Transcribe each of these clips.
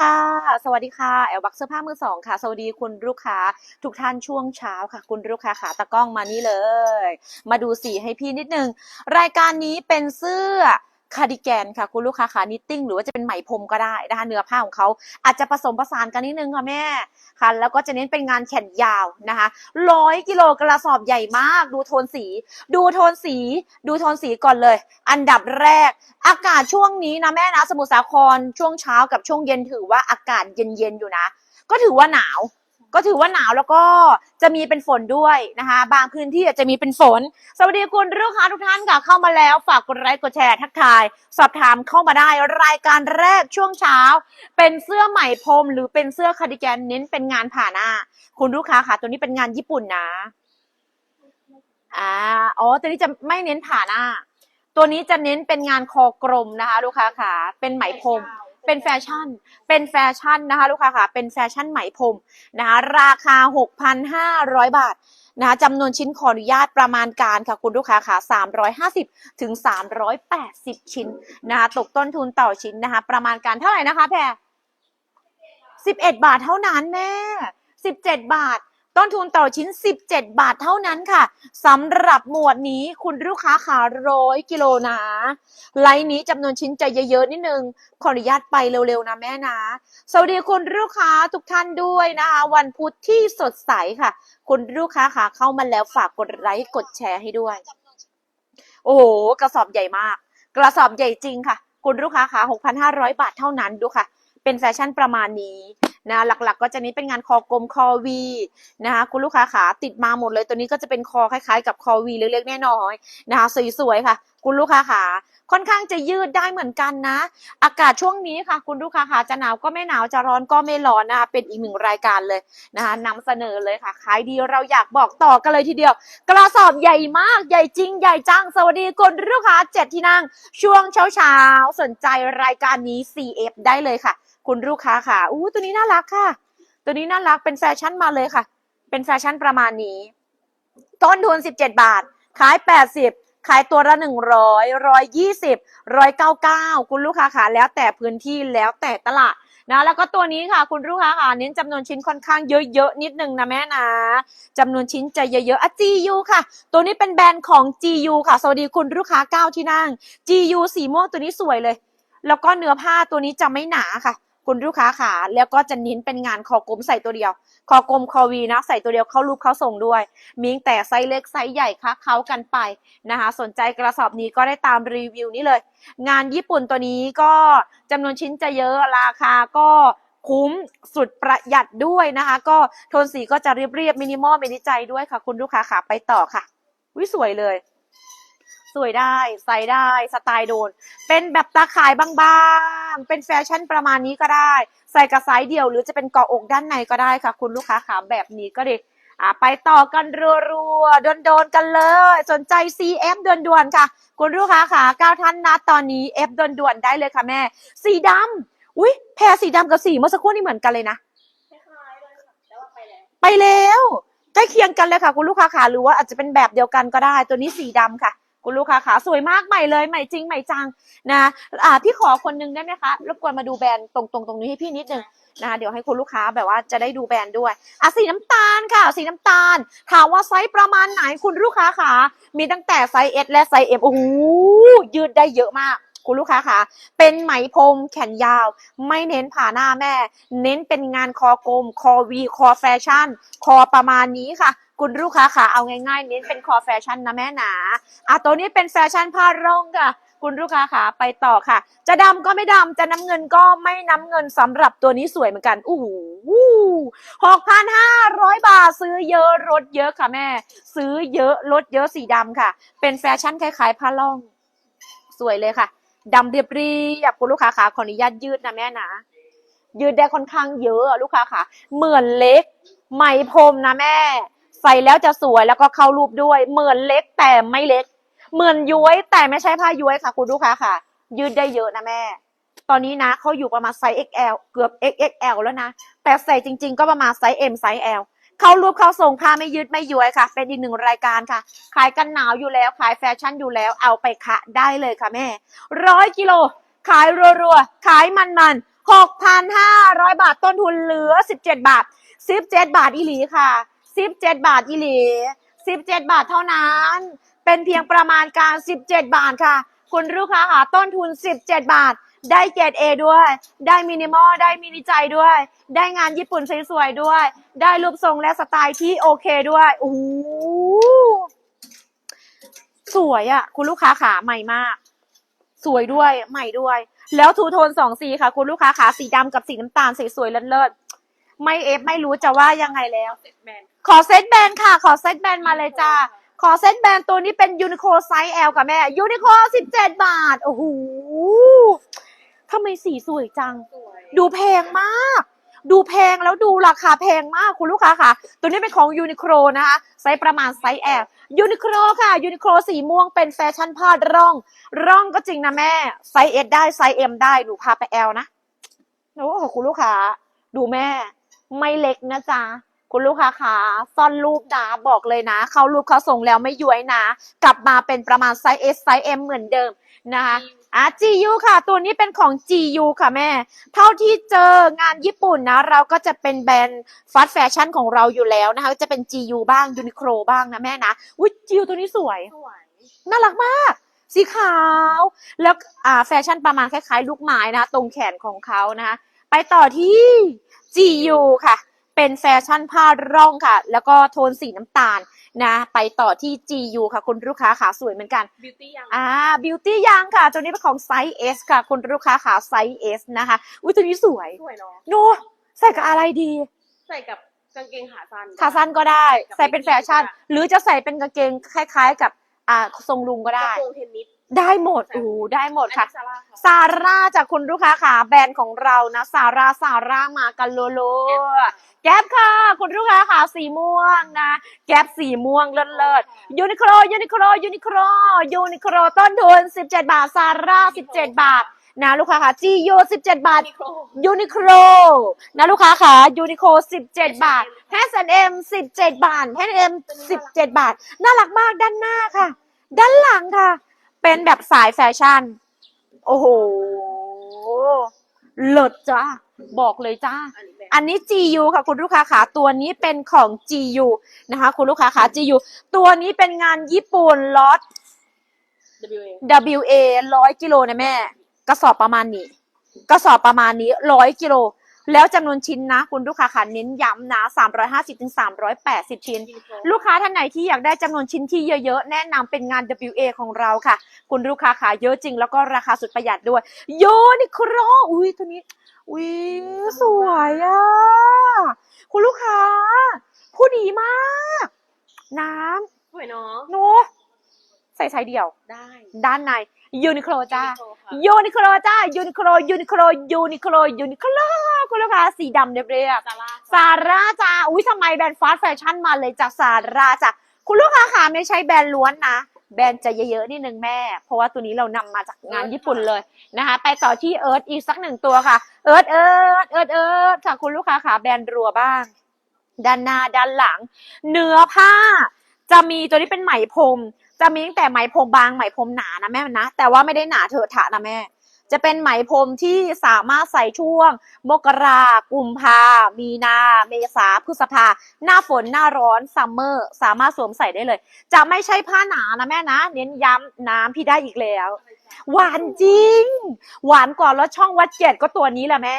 ค่ะ สวัสดีค่ะ แอลบักเสื้อผ้ามือสองค่ะ สวัสดีคุณลูกค้า ทุกท่านช่วงเช้าค่ะ คุณลูกค้าขาตะกล้องมานี่เลย มาดูสีให้พี่นิดนึง รายการนี้เป็นเสื้อ คาร์ดิแกนค่ะคุณลูกค้าขานิตติ้งหรือว่าจะเป็นไหมพรมก็ได้นะคะเนื้อผ้าของเขาอาจจะผสมผสานกันนิดนึงค่ะแม่ค่ะแล้วก็จะเน้นเป็นงานแขนยาวนะคะร้อยกิโลกระสอบใหญ่มาก ดูโทนสี ดูโทนสี ดูโทนสีก่อนเลย อันดับแรก อากาศช่วงนี้นะแม่นะสมุทรสาครช่วงเช้ากับช่วงเย็นถือว่าอากาศเย็นๆอยู่นะ ก็ถือว่าหนาว ก็ถือว่าหนาวแล้วก็จะมีเป็นฝนด้วยนะคะ บางพื้นที่อาจจะมีเป็นฝน สวัสดีคุณลูกค้าทุกท่านค่ะเข้ามาแล้ว ฝากกดไลค์กดแชร์ทักทาย สอบถามเข้ามาได้รายการแรกช่วงเช้า เป็นเสื้อไหมพรมหรือเป็นเสื้อคาร์ดิแกนเน้นเป็นงานผ่าหน้า คุณลูกค้าค่ะตัวนี้เป็นงานญี่ปุ่นนะอ่าอ๋อตัวนี้จะไม่เน้นผ่าหน้า ตัวนี้จะเน้นเป็นงานคอกลมนะคะ ลูกค้าค่ะเป็นไหมพรม เป็นแฟชั่น เป็นแฟชั่นนะคะลูกค้าค่ะ เป็นแฟชั่นไหมพรมนะคะราคา 6,500 บาทนะคะจำนวนชิ้นขออนุญาตประมาณการค่ะคุณลูกค้าค่ะ 350 ถึง 380 ชิ้นนะคะตกต้นทุนต่อชิ้นนะคะประมาณการเท่าไหร่นะคะแพร11 บาทเท่านั้นแม่ 17 บาท ต้นทุนต่อชิ้น 17 บาทเท่านั้นค่ะสำหรับหมวดนี้คุณลูกค้าขาร้อยกิโลนะไลน์นี้จำนวนชิ้นจะเยอะๆนิดนึง ขออนุญาตไปเร็วๆนะแม่นะ สวัสดีคุณลูกค้าทุกท่านด้วยนะคะวันพุธที่สดใสค่ะ คุณลูกค้าขาเข้ามาแล้วฝากกดไลค์กดแชร์ให้ด้วย โอ้โหกระสอบใหญ่มาก กระสอบใหญ่จริงค่ะ คุณลูกค้าขา6,500 บาทเท่านั้นดูค่ะ เป็นแฟชั่นประมาณนี้ นะหลักๆ ก็จะนี้เป็นงานคอกลมคอวีนะคะคุณลูกค้าขาติดมาหมดเลยตัวนี้ก็จะเป็นคอคล้ายๆ กับคอวีเล็กๆแน้อยนะคะสวยๆค่ะ คุณลูกค้าขาค่อนข้างจะยืดได้เหมือนกันนะ อากาศช่วงนี้ค่ะ คุณลูกค้าขาจะหนาวก็ไม่หนาวจะร้อนก็ไม่ร้อนนะคะเป็นอีกหนึ่งรายการเลยนะคะนำเสนอเลยค่ะขายดีเราอยากบอกต่อกันเลยทีเดียว กระสอบใหญ่มากใหญ่จริงใหญ่จัง สวัสดีคุณลูกค้าเจ็ดที่นั่ง ช่วงเช้าเช้าๆสนใจรายการนี้ CF ได้เลยค่ะ คุณลูกค้าค่ะอู้ตัวนี้น่ารักค่ะ ตัวนี้น่ารักเป็นแฟชั่นมาเลยค่ะ เป็นแฟชั่นประมาณนี้ ต้นทุน 17 บาท ขาย 80 ขายตัวละ 100 120 199 คุณลูกค้าค่ะ แล้วแต่พื้นที่แล้วแต่ตลาดนะแล้วก็ตัวนี้ค่ะคุณลูกค้าค่ะเน้นจำนวนชิ้นค่อนข้างเยอะๆนิดนึงนะแม่นะจำนวนชิ้นจะเยอะๆอะ GU ค่ะ ตัวนี้เป็นแบรนด์ของ GU ค่ะ สวัสดีคุณลูกค้า9ที่นั่ง GU สีม่วงตัวนี้สวยเลย แล้วก็เนื้อผ้าตัวนี้จะไม่หนาค่ะ คุณลูกค้าขาแล้วก็จะเน้นเป็นงานคอกลมใส่ตัวเดียว คอกลมคอวีนะใส่ตัวเดียวเข้ารูปเข้าส่งด้วย มีแต่ไซส์เล็กไซส์ใหญ่คะเขากันไปนะคะ สนใจกระสอบนี้ก็ได้ตามรีวิวนี้เลย งานญี่ปุ่นตัวนี้ก็จำนวนชิ้นจะเยอะราคาก็คุ้มสุดประหยัดด้วยนะคะ ก็โทนสีก็จะเรียบๆมินิมอลเมนิใจด้วยค่ะ คุณลูกค้าขาไปต่อค่ะวิสวยเลยสวยได้ใส่ได้สไตล์โดน เป็นแบบตาข่ายบาง ๆเป็นแฟชั่นประมาณนี้ก็ได้ ใส่กับไซส์เดี่ยวหรือจะเป็นเกาะอกด้านในก็ได้ค่ะ คุณลูกค้าขาแบบนี้ก็ดีอ่าไปต่อกันรัวๆโดนๆกันเลย สนใจ CF ด่วนๆค่ะ คุณลูกค้าขาเก้าท่านนะตอนนี้ F ด่วนๆได้เลยค่ะแม่ สีดำอุ้ยแพรสีดำกับสีเมื่อสักครู่นี่เหมือนกันเลยนะคล้ายๆเลยค่ะแต่ว่าไปแล้วไปแล้วใกล้เคียงกันเลยค่ะ คุณลูกค้าขาหรือว่าอาจจะเป็นแบบเดียวกันก็ได้ ตัวนี้สีดำค่ะ คุณลูกค้าขาสวยมากใหม่เลยใหม่จริงใหม่จังนะอ่าพี่ขอคนนึงได้ไหมคะรบกวนมาดูแบรนด์ตรงตรงตรงนี้ให้พี่นิดนึงนะคะเดี๋ยวให้คุณลูกค้าแบบว่าจะได้ดูแบรนด์ด้วยอะสีน้ำตาลค่ะ สีน้ำตาล ถามว่าไซส์ประมาณไหนคุณลูกค้าขามีตั้งแต่ไซส์ S และไซส์ M โอ้โหยืดได้เยอะมาก คุณลูกค้าขาเป็นไหมพรมแขนยาว ไม่เน้นผ่าหน้าแม่ เน้นเป็นงานคอกลม คอวีคอแฟชั่น คอประมาณนี้ค่ะ คุณลูกค้าขาเอาง่ายๆ เน้นเป็นคอแฟชั่นนะแม่หนาอะตัวนี้เป็นแฟชั่นผ้าร่องค่ะคุณลูกค้าขาไปต่อค่ะ จะดำก็ไม่ดำจะน้ำเงินก็ไม่น้ำเงินสำหรับตัวนี้สวยเหมือนกันอู้หูหกพันห้าร้อยบาทซื้อเยอะลดเยอะค่ะแม่ ซื้อเยอะลดเยอะสีดำค่ะ เป็นแฟชั่นคล้ายๆผ้าล่อง สวยเลยค่ะ ดำเรียบเรียบคุณลูกค้าขาขออนุญาตยืดนะแม่นะยืดได้ค่อนข้างเยอะลูกค้าค่ะ เหมือนเล็กไหมพรมนะแม่ ใส่แล้วจะสวยแล้วก็เข้ารูปด้วย เหมือนเล็กแต่ไม่เล็ก เหมือนย้วยแต่ไม่ใช่ผ้าย้วยค่ะ คุณลูกค้าค่ะ ยืดได้เยอะนะแม่ ตอนนี้นะเขาอยู่ประมาณไซส์ XL เกือบ XXL แล้วนะ แต่ใส่จริง ๆ ก็ประมาณไซส์ M ไซส์ L เข้ารูปเข้าทรงผ้าไม่ยืดไม่ย้วยค่ะ เป็นอีกหนึ่งรายการค่ะ ขายกันหนาวอยู่แล้วขายแฟชั่นอยู่แล้วเอาไปคะได้เลยค่ะแม่ร้อยกิโล ขายรัวๆ ขายมันๆหกพันห้าบาทต้นทุนเหลือ 17 บาท 17 บาทอีหลีค่ะ 17 บาทอีหลี 17 บาทเท่านั้น เป็นเพียงประมาณการ 17 บาทค่ะ คุณลูกค้าหาต้นทุน 17 บาท ได้เกรด A ด้วย ได้มินิมอล ได้มินิใจด้วย ได้งานญี่ปุ่นสวยๆด้วย ได้รูปทรงและสไตล์ที่โอเคด้วยโอ้โหสวยอะ่ะ คุณลูกค้าขาใหม่มาก สวยด้วยใหม่ด้วย แล้วทูโทนสองสีค่ะ คุณลูกค้าขาสีดำกับสีน้ำตาลสวยๆเลิศๆไม่เอฟไม่รู้จะว่ายังไงแล้ว ขอเซตแบนค่ะ ขอเซตแบนมาเลยจ้าขอเซตแบนตัวนี้เป็นยูนิโคไซส์ L กับแม่ยูนิโค17 บาท โอ้โห ทำไมสีสวยจังสวยดูแพงมาก ดูแพงแล้วดูราคาแพงมากคุณลูกค้าค่ะ ตัวนี้เป็นของยูนิโคลนะคะไซส์ประมาณไซส์ L ยูนิโคลค่ะยูนิโคลสีม่วงเป็นแฟชั่นผ้าร่อง ร่องก็จริงนะแม่ไซส์ S ได้ไซส์ M ได้หนูพาไป L นะโอ้โหคุณลูกค้า ดูแม่ ไม่เล็กนะจ๊ะคุณลูกค้าขาซ่อนรูปนะบอกเลยนะ เขารูปเขาส่งแล้วไม่ย้วยนะ กลับมาเป็นประมาณไซส์ S ไซส์ M เหมือนเดิมนะคะ อะ GU ค่ะ ตัวนี้เป็นของ GU ค่ะแม่ เท่าที่เจองานญี่ปุ่นนะ เราก็จะเป็นแบรนด์ฟาสต์แฟชั่นของเราอยู่แล้วนะคะ จะเป็น GU บ้าง Uniqlo บ้างนะแม่นะ อุ้ย GU ตัวนี้สวย สวย น่ารักมาก สีขาว แล้วอ่าแฟชั่นประมาณคล้ายๆ ลูกไม้นะคะตรงแขนของเขานะคะ ไปต่อที่ GU ค่ะ เป็นแฟชั่นผ้าร่องค่ะ แล้วก็โทนสีน้ำตาล นะ ไปต่อที่ GU ค่ะ คุณลูกค้าขาสวยเหมือนกันบิวตี้ยังอ่า Beauty ยังค่ะตัวนี้เป็นของไซส์ S ค่ะ คุณลูกค้าขาไซส์ S นะคะอุ้ยตัวนี้สวยสวยเนาะโนใส่กับอะไรดี ใส่กับกางเกงขาสั้นขาสั้นก็ได้ ใส่เป็นแฟชั่น หรือจะใส่เป็นกางเกงคล้าย ๆ กับอ่าทรงลุงก็กระได้โปรงเทนนิส ได้หมดโอ้โหได้หมดค่ะอันนี้ซาร่าค่ะ ซาร่าจากคุณลูกค้าขาแบรนด์ของเรานะ ซาร่าซาร่ามากันโลโลแก๊ปค่ะ คุณลูกค้าขาสีม่วงนะ แก๊ปสีม่วงเลิศเลิศยูนิโคลยูนิโคลยูนิโคลยูนิโคลต้นทุน 17 บาท ซาร่า 17 บาทนะลูกค้าค่ะจีโย17 บาทมิโครยูนิโคลนะลูกค้าค่ะยูนิโคล17 บาท H&M 17 บาท H&M 17 บาท น่ารักมากด้านหน้าค่ะ ด้านหลังค่ะ เป็นแบบสายแฟชั่น โอ้โหเลิศจ้าบอกเลยจ้าอันนี้แบรนด์อันนี้ GU ค่ะคุณลูกค้าขาตัวนี้เป็นของ GU นะคะ คุณลูกค้าขา GU ตัวนี้เป็นงานญี่ปุ่นล็อต WA WA ร้อยกิโลนะแม่ กระสอบประมาณนี้ กระสอบประมาณนี้ร้อยกิโล แล้วจำนวนชิ้นนะคุณลูกค้าขาเน้นย้ำนะ350ถึง380 ชิ้นมิโครลูกค้าท่านไหนที่อยากได้จำนวนชิ้นที่เยอะๆ แนะนำเป็นงาน WA ของเราค่ะ คุณลูกค้าขาเยอะจริง แล้วก็ราคาสุดประหยัดด้วย โยนิโครอุ้ยตัวนี้อุ้ยสวยอะคุณลูกค้า ผู้ดีมาก น้สวยเนาะำหนูใส่ไซส์เดียวได้ ด้านใน ยูนิโคลจ้ามิโครค่ะยูนิโคลจ้ายูนิโคลยูนิโคลยูนิโคลยูนิโคลคุณลูกค้าสีดำเรียบๆซาร่าซาร่าจ้าอุ้ยทำไมแบรนด์ฟาสต์แฟชั่นมาเลยจากซาร่าจ้ะคุณลูกค้าค่ะไม่ใช่แบรนด์ล้วนนะแบรนด์จะเยอะๆนิดนึงแม่ เพราะว่าตัวนี้เรานำมาจากงานญี่ปุ่นเลยนะคะ ไปต่อที่เอิร์ธอีกสักหนึ่งตัวค่ะเอิร์ธเอิร์ธเอิร์ธเอิร์ธค่ะคุณลูกค้าค่ะแบรนด์รัวบ้าง ด้านหน้าด้านหลัง เนื้อผ้าจะมีตัวนี้เป็นไหมพรม จะมีตั้งแต่ไหมพรมบางไหมพรมหนานะแม่นะ แต่ว่าไม่ได้หนาเถอะทะนะแม่ จะเป็นไหมพรมที่สามารถใส่ช่วง มกรากุมภา มีนา เมษาพฤษภา หน้าฝนหน้าร้อนซัมเมอร์ สามารถสวมใส่ได้เลย จะไม่ใช่ผ้าหนานะแม่นะ เน้นย้ำน้ำพี่ได้อีกแล้ว หวานจริง หวานกว่าแล้วช่องวัดเจ็ดก็ตัวนี้แหละแม่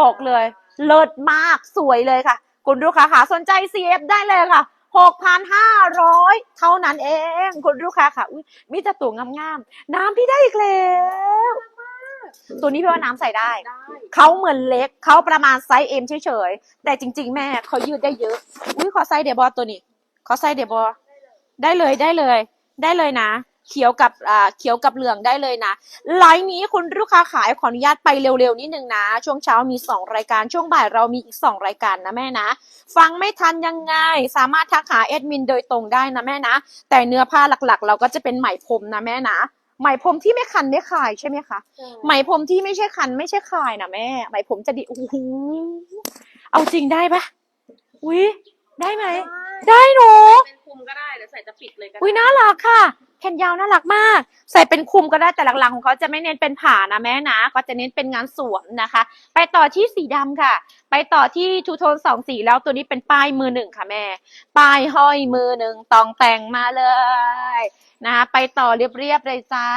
บอกเลย เลิศมากสวยเลยค่ะ คุณลูกค้าค่ะสนใจ CF ได้เลยค่ะ 6,500 เท่านั้นเอง คุณลูกค้าค่ะ อุ้ยมีแต่ตัวงามๆ น้ำพี่ได้อีกแล้ว ตัวนี้พี่ว่าน้ำใส่ได้ได้ เขาเหมือนเล็ก เขาประมาณไซส์เอ็มเฉยๆ แต่จริง ๆ แม่เขายืดได้เยอะ อุ้ยขอไซส์เดบอตัวนี้ ขอไซส์เดบอได้เลยได้เลย ได้เลยนะ เขียวกับอ่าเขียวกับเหลืองได้เลยนะไลน์นี้คุณลูกค้าขายขออนุญาตไปเร็วๆนิดนึงนะ ช่วงเช้ามี 2 รายการช่วงบ่ายเรามีอีก 2 รายการนะแม่นะ ฟังไม่ทันยังไง สามารถทักหาแอดมินโดยตรงได้นะแม่นะ แต่เนื้อผ้าหลักๆ เราก็จะเป็นไหมพรมนะแม่นะไหมพรมที่ไม่คันไม่คายใช่ไหมคะไหมพรมที่ไม่ใช่คันไม่ใช่คายนะแม่ไหมพรมจะดีโอ้โหเอาจริงได้ปะอุ้ย ได้ไหมได้ได้หนูเป็นคลุมก็ได้หรือใส่จะปิดเลยก็ได้อุ้ยน่ารักค่ะ แขนยาวน่ารักมาก ใส่เป็นคลุมก็ได้แต่หลังๆของเขาจะไม่เน้นเป็นผ่านะแม่นะ ก็จะเน้นเป็นงานสวมนะคะ ไปต่อที่สีดำค่ะ ไปต่อที่ทูโทนสองสีแล้วตัวนี้เป็นป้ายมือหนึ่งค่ะแม่ ป้ายห้อยมือหนึ่งตองแต่งมาเลยนะคะไปต่อเรียบๆเลยจ้า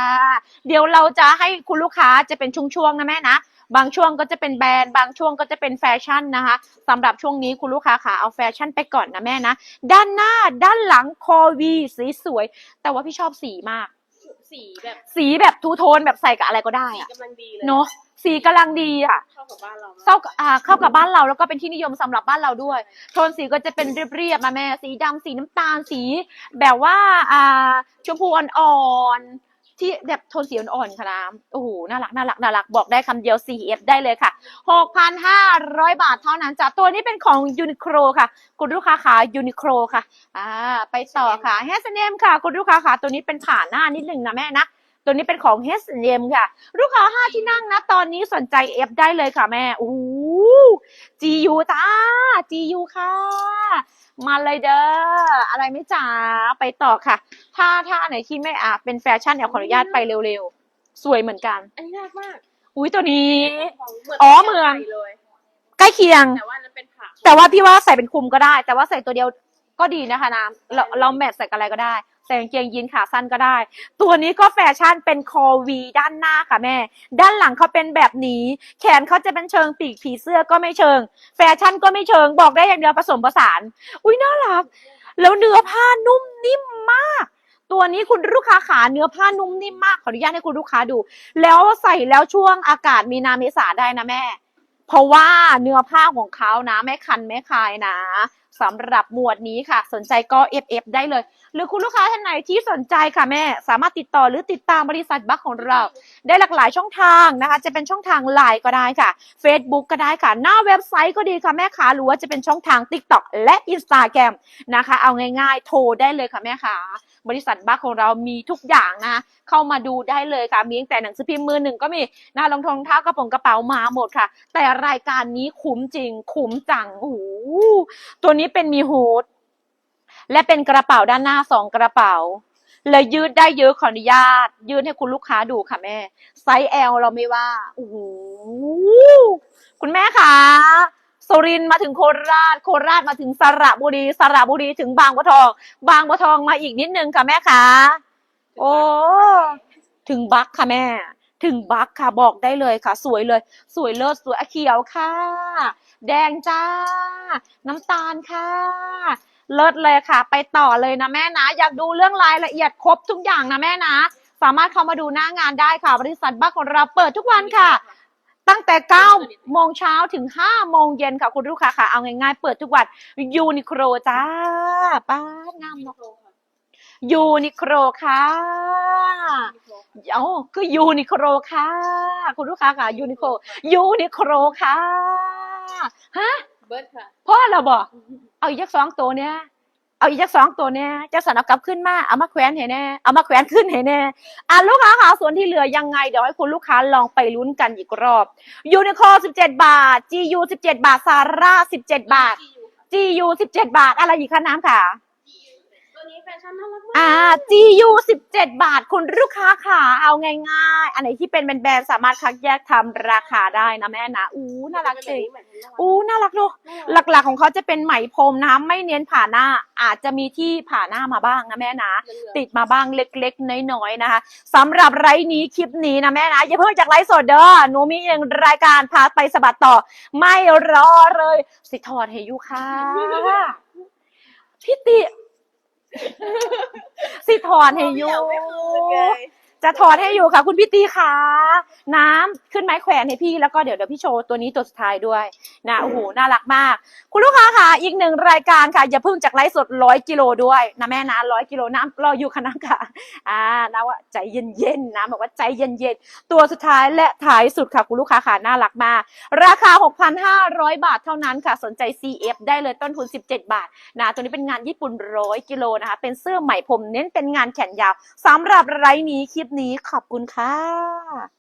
เดี๋ยวเราจะให้คุณลูกค้าจะเป็นช่วงๆนะแม่นะ บางช่วงก็จะเป็นแบรนด์ บางช่วงก็จะเป็นแฟชั่นนะคะสำหรับช่วงนี้คุณลูกค้าขาเอาแฟชั่นไปก่อนนะแม่นะ ด้านหน้าด้านหลังคอวีสีสวย แต่ว่าพี่ชอบสีมาก สีแบบสีแบบทูโทนแบบใส่กับอะไรก็ได้สีอะกำลังดีเลยเนาะสีกำลังดีอะเข้ากับบ้านเรามกเข้ากับอ่าเข้ากับบ้านเราแล้วก็เป็นที่นิยมสำหรับบ้านเราด้วย โทนสีก็จะเป็นเรียบๆมาแม่สีดำสีน้ำตาลสี แบบว่าอ่าชมพูอ่อนๆ ที่แบบโทนสีอ่อนๆค่ะน้ำโอ้โหน่ารักน่ารักน่ารักบอกได้คำเดียว 4F ได้เลยค่ะ 6,500 บาทเท่านั้นจ้ะตัวนี้เป็นของยูนิโคลค่ะ คุณลูกค้าขายูนิโคลค่ะอ่าไปต่อค่ะ H&M ค่ะ คุณลูกค้าขาตัวนี้เป็นผ่านหน้านิดนึงนะแม่นะตัวนี้เป็นของ H&M ค่ะ ลูกค้าห้าที่นั่งนะ ตอนนี้สนใจ F ได้เลยค่ะแม่ โอ้โห GU จ้า GU ค่ะ มาเลยเด้อ อะไรไม่จ๋า ไปต่อค่ะ ถ้าถ้าอันไหนที่ไม่อะเป็นแฟชั่นเดี๋ยวขออนุญาตไปเร็วๆ สวยเหมือนกัน อันนี้น่ารักมากอุ้ยตัวนี้ ของอ๋อเมืองใส่เลย ใกล้เคียง แต่ว่านั้นเป็นผักแต่ว่าพี่ว่าใส่เป็นคลุมก็ได้ แต่ว่าใส่ตัวเดียวก็ดีนะคะน้ำเราเราแมทใส่กับอะไรก็ได้ ใส่กางเกงยีนขาสั้นก็ได้ ตัวนี้ก็แฟชั่นเป็นคอวีด้านหน้าค่ะแม่ ด้านหลังเขาเป็นแบบนี้ แขนเขาจะเป็นเชิงปีกผีเสื้อก็ไม่เชิง แฟชั่นก็ไม่เชิงบอกได้อย่างเดียวผสมผสาน อุ้ยน่ารัก แล้วเนื้อผ้านุ่มนิ่มมาก ตัวนี้คุณลูกค้าขาเนื้อผ้านุ่มนิ่มมากขออนุญาตให้คุณลูกค้าดู แล้วใส่แล้วช่วงอากาศมีนาเมษาได้นะแม่ เพราะว่าเนื้อผ้าของเขานะไม่คันไม่คายนะ สำหรับหมวดนี้ค่ะ สนใจก็ FF ได้เลย หรือคุณลูกค้าท่านไหนที่สนใจค่ะแม่ สามารถติดต่อหรือติดตามบริษัทบัคของเรา ได้หลากหลายช่องทางนะคะ จะเป็นช่องทางไลน์ก็ได้ค่ะ Facebook ก็ได้ค่ะ หน้าเว็บไซต์ก็ดีค่ะแม่ค้าหรือว่าจะเป็นช่องทาง TikTok และ Instagram นะคะ เอาง่ายๆ โทรได้เลยค่ะแม่ค้าบริษัทบัคของเรามีทุกอย่างนะเข้ามาดูได้เลยค่ะ มีตั้งแต่หนังสือพิมพ์มือหนึ่งก็มีหน้ารองทองเท้ากระโปรงกระเป๋ามาหมดค่ะ แต่รายการนี้คุ้มจริงคุ้มจังโอ้โหตัวนี้เป็นมีฮูดและเป็นกระเป๋าด้านหน้าสองกระเป๋าเลยยืดได้เยอะขออนุญาต ยืดให้คุณลูกค้าดูค่ะแม่ ไซส์ L เราไม่ว่าโอ้โหคุณแม่คะสุรินมาถึงโคราช โคราชมาถึงสระบุรี สระบุรีถึงบางบัวทอง บางบัวทองมาอีกนิดนึงค่ะแม่คะ โอ้ ถึงบักค่ะแม่ ถึงบักค่ะบอกได้เลยค่ะ สวยเลย สวยเลิศสวยอเขียวค่ะ แดงจ้า น้ำตาลค่ะเลิศเลยค่ะ ไปต่อเลยนะแม่นะ อยากดูเรื่องรายละเอียดครบทุกอย่างนะแม่นะ สามารถเข้ามาดูหน้างานได้ค่ะ บริษัทบัคของเราเปิดทุกวันค่ะ ตั้งแต่9โมงเช้าถึง5โมงเย็นค่ะ คุณลูกค้าค่ะ เอาง่ายๆ เปิดทุกวันยูนิโคลจ้าป้างามเนาะ ยูนิโคลค่ะเอ้าคือยูนิโคลค่ะ คุณลูกค้าค่ะยูนิโคลยูนิโคลค่ะฮะเบิร์ดค่ะพ่อเราบอกเอาอีกจักสองตัวเนี้ยเอาอีกจักสองตัวเนี้ยจะสันเอากลับขึ้นมาเอามาแขวนให้แน่เอามาแขวนขึ้นให้แน่อะลูกค้าค่ะส่วนที่เหลือยังไงเดี๋ยวให้คุณลูกค้าลองไปลุ้นกันอีกรอบยูนิโค17บาท GU 17บาทซาร่า17บาท GU 17บาท อะไรอีกคะน้ำค่ะตัวนี้ แฟชั่นน่ารักมากอ่า GU 17 บาทคุณลูกค้าค่ะเอาง่ายๆ อันไหนที่เป็นแบรนด์ๆสามารถคัดแยกทำราคาได้นะแม่นะ อู้น่ารักจริง อู้น่ารักเนอะหลักๆของเขาจะเป็นไหมพรมนะไม่เน้นผ่าหน้าอาจจะมีที่ผ่าหน้ามาบ้างนะแม่นะ ติดมาบ้างเล็กๆ น้อยๆนะคะสำหรับไลฟ์นี้คลิปนี้นะแม่นะ อย่าเพิ่งจากไลฟ์สดเด้อหนูมีอีกหนึ่งรายการพาไปสะบัดต่อ ไม่รอเลย สิถอดให้อยุค่ะพี่ติ สิถอนให้อยุ จะถอดให้อยู่ค่ะ คุณพี่ตีค่ะน้ำขึ้นไม้แขวนให้พี่แล้วก็เดี๋ยวเดี๋ยวพี่โชว์ตัวนี้ตัวสุดท้ายด้วยนะโอ้โหน่ารักมาก คุณลูกค้าค่ะ อีกหนึ่งรายการค่ะ อย่าเพิ่งจากไลฟ์สดร้อยกิโลด้วยนะแม่นะร้อยกิโลน้ำรออยู่ค่ะน้ำค่ะอ่านะว่าใจเย็นๆนะบอกว่าใจเย็นๆตัวสุดท้ายและท้ายสุดค่ะ คุณลูกค้าค่ะน่ารักมาก ราคา 6,500 บาทเท่านั้นค่ะ สนใจ CF ได้เลยต้นทุน 17 บาทนะตัวนี้เป็นงานญี่ปุ่นร้อยกิโลนะคะเป็นเสื้อไหมพรมเน้นเป็นงานแขนยาวสำหรับไลฟ์นี้คลิปนี้ขอบคุณค่ะ